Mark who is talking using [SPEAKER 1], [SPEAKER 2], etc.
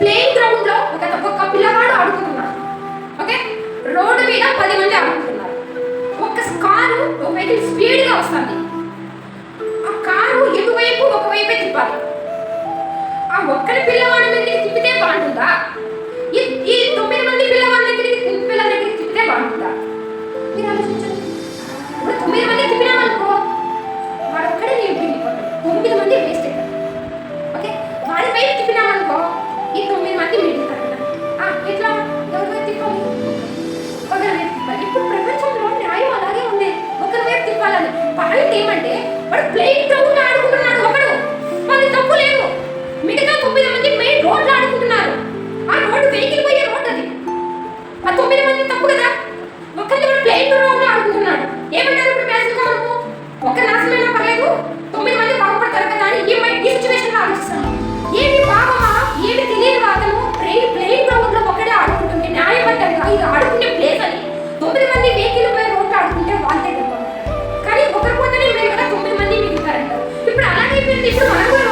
[SPEAKER 1] Playing గ్రౌండ్లో ఒక ఒక పిల్లవాడు ఆడుకుంటున్నాడు. ఓకే? రోడ్డు మీద పది మంది ఆడుకుంటున్నారు. ఒక కారు ఒక వెహికల్ స్పీడ్గా వస్తుంది. ఆ కారు ఎటువైపు ఒకవైపే తిప్పాలి. ఆ ఒక్కరి పిల్లవాడి మీద తిప్పితే బాగుంటుందా? ఈ తొమ్మిది మంది పిల్లవాడి దగ్గర పిల్లల దగ్గరికి తిప్పితే బాగుంటుందా? మీరు ఆలోచించండి. ఇప్పుడు తొమ్మిది మంది తిప్పినామనుకో పాయింట్ ఏమంటే వాడు ప్లేయింగ్ గ్రౌండ్ ఆడుకుంటున్నాడు ఒకడు. వాళ్ళకి తప్పు లేదు. మిగతా తొమ్మిది మంది మెయిన్ రోడ్లు ఆడుకుంటున్నారు. ఆ రోడ్డు వెహికల్ పోయే రోడ్ అది. ఆ తొమ్మిది మంది తప్పు కదా? ఒక్కరిది వాడు ప్లేయింగ్ గ్రౌండ్ ఆడుకుంటున్నాడు. ఏమంటారు ఇప్పుడు మ్యాచ్ మనకు ఒక నాశనమైనా పర్లేదు. తొమ్మిది మంది బాగుపడతారు కదా అని ఈ మైండ్ ఈ సిచ్యువేషన్లో ఆలోచిస్తాను ఏమి పాపమా? ఏమి తెలియని వాదము ప్లేయింగ్ గ్రౌండ్లో ఒకటే ఆడుకుంటుంటే న్యాయబద్ధంగా ఇది ఆడుకునే 你你你干嘛